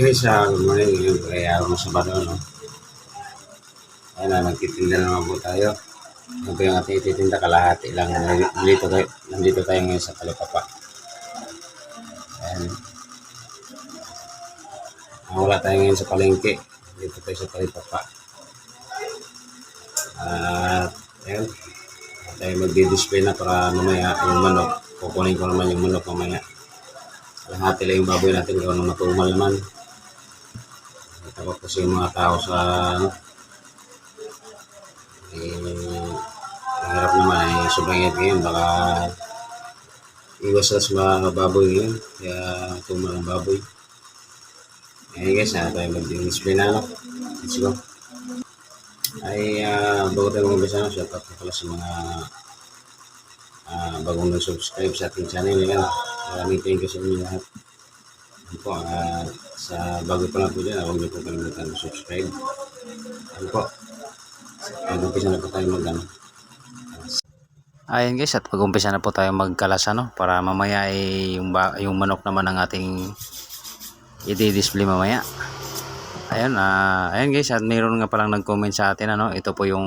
Guys, uh, good morning. Ngayon ay araw ng Sabado, no? Ayan na, nagtitinda na naman po tayo. Ano po yung ating ititinda? Kalahati lang. Nandito tayo, nandito tayo ngayon sa Talipapa. Ayan. Ah, wala tayo ngayon sa palengke. Dito tayo sa Talipapa. At, ayan. At tayo magdi-display na para mamaya yung manok. Kukunin ko naman yung manok mamaya. Kalahati lang yung baboy natin kung ano matumal naman. Ko kasi yung mga tao sa ano, eh, mahirap naman eh, sobrang ingat ngayon, baka iwas sa mga baboy ngayon, kaya tumal ang baboy. Ayan guys, na tayo mag-display na ano. Let's go. Ay, uh, bago tayo mag-umpisa, no, shout out pala sa mga uh, bagong nag-subscribe sa ating channel. Yan. Maraming thank you sa inyo lahat. Ano po, ah, sa bago pa lang po dyan, huwag niyo po kalimutan subscribe. Ano po, mag-umpisa na po tayo mag ano. Ayan guys, at pag-umpisa na po tayo magkalasa no para mamaya ay yung, yung manok naman ang ating i-display mamaya. Ayun, ah, ayan guys, at mayroon nga palang nag-comment sa atin ano, ito po yung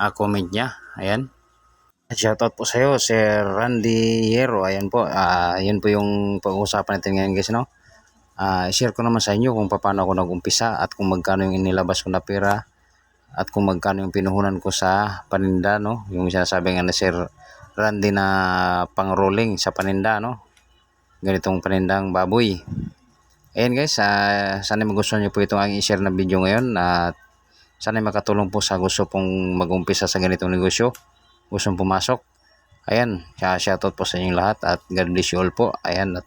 ah, comment niya. Ayan. Shoutout po sa iyo, Sir Randy Hierro. Ayan po, ah, yun po yung pag-uusapan natin ngayon guys no. Ah, share ko naman sa inyo kung paano ako nag-umpisa at kung magkano yung inilabas ko na pera at kung magkano yung pinuhunan ko sa paninda no yung sinasabi nga na Sir Randy na pang-rolling sa paninda no ganitong panindang baboy ayan guys uh, sana magustuhan nyo po itong aking i-share na video ngayon at sana makatulong po sa gusto pong mag-umpisa sa ganitong negosyo gustong pumasok ayan shoutout po sa inyong lahat at God bless you all po ayan at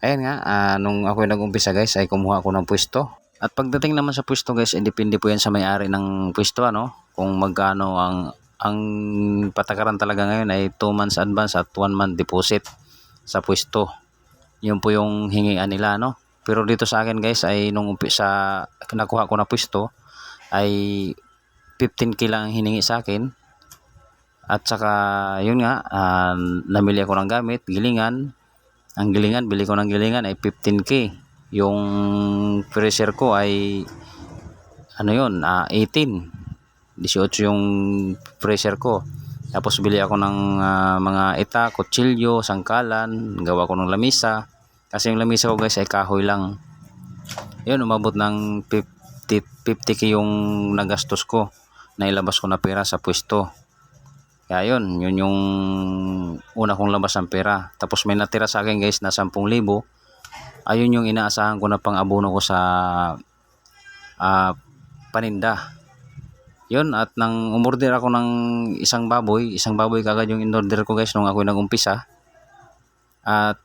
ayan nga ah, nung ako nag-umpisa guys ay kumuha ako ng pwesto at pagdating naman sa pwesto guys, eh, depende po yan sa may-ari ng pwesto ano. Kung magkano ang ang patakaran talaga ngayon ay 2 months advance at 1 month deposit sa pwesto. Yun po yung hingian nila no. Pero dito sa akin guys ay nung sa nakuha ko na pwesto ay 15k lang ang hiningi sa akin. At saka yun nga, ah, namili ako ng gamit, gilingan. Ang gilingan, bili ko ng gilingan ay 15k yung pressure ko ay ano yun, uh, 18 18 yung pressure ko. Tapos bili ako ng uh, mga ita, kutsilyo, sangkalan gawa ko ng lamisa. Kasi yung lamisa ko guys ay kahoy lang. Yun, umabot ng 50, 50k yung nagastos ko. Na ilabas ko na pera sa pwesto kaya yun, yun yung una kong labas ng pera. Tapos may natira sa akin guys na 10,000 ayun yung inaasahan ko na pang abono ko sa uh, paninda. Yun at nang umorder ako ng isang baboy isang baboy kagad yung in-order ko guys nung ako nag-umpisa. At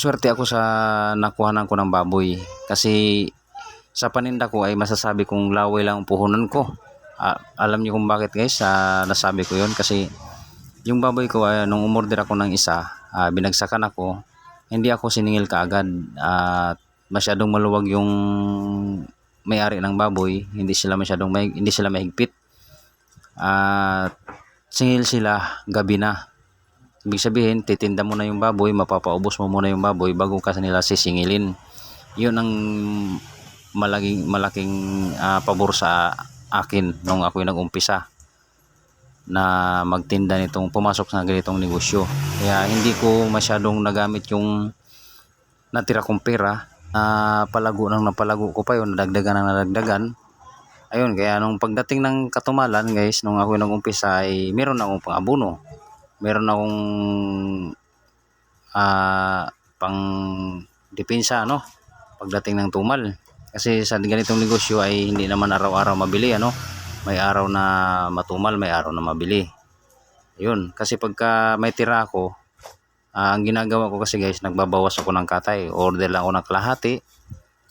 swerte ako sa nakuhanan ko ng baboy. Kasi sa paninda ko ay masasabi kong laway lang ang puhunan ko uh, alam niyo kung bakit guys? Uh, nasabi ko yun kasi yung baboy ko uh, nung umorder ako ng isa uh, binagsakan ako hindi ako siningil kaagad. At masyadong maluwag yung may-ari ng baboy. Hindi sila masyadong may, hindi sila mahigpit. At singil sila gabi na. Ibig sabihin titinda mo na yung baboy mapapaubos mo muna yung baboy bago ka nila sisingilin. Yun ang malaking malaking uh, pabor sa akin nung ako nag-umpisa na magtinda nitong pumasok sa ganitong negosyo. Kaya hindi ko masyadong nagamit yung natira kong pera na palago nang napalago ko pa yun, nadagdagan nang nadagdagan. Ayun, kaya nung pagdating ng katumalan guys, nung ako nag-umpisa ay meron akong pang-abuno. Meron akong uh, pang depensa no pagdating ng tumal kasi sa ganitong negosyo ay hindi naman araw-araw mabili ano may araw na matumal, may araw na mabili. Yun, kasi pagka may tira ako, uh, ang ginagawa ko kasi guys, nagbabawas ako ng katay. Order lang ako ng kalahati.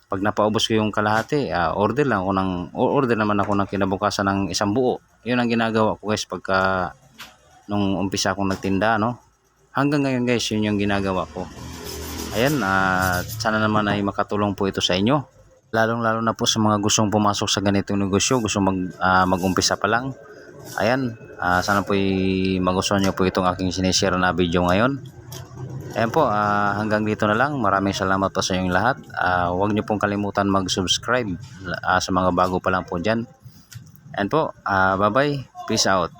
Pag napaubos ko yung kalahati, uh, order lang ako ng, order naman ako ng kinabukasan ng isang buo. Yun ang ginagawa ko guys pagka nung umpisa akong nagtinda, no? Hanggang ngayon guys, yun yung ginagawa ko. Ayan, uh, sana naman ay makatulong po ito sa inyo lalong lalo na po sa mga gustong pumasok sa ganitong negosyo gusto mag uh, mag-umpisa pa lang ayan uh, sana po magustuhan niyo po itong aking sinishare na video ngayon Ayan po, ah, hanggang dito na lang. Maraming salamat po sa inyong lahat. Ah, huwag niyo pong kalimutan mag-subscribe ah, sa mga bago pa lang po dyan. Ayan po, ah, bye-bye. Peace out.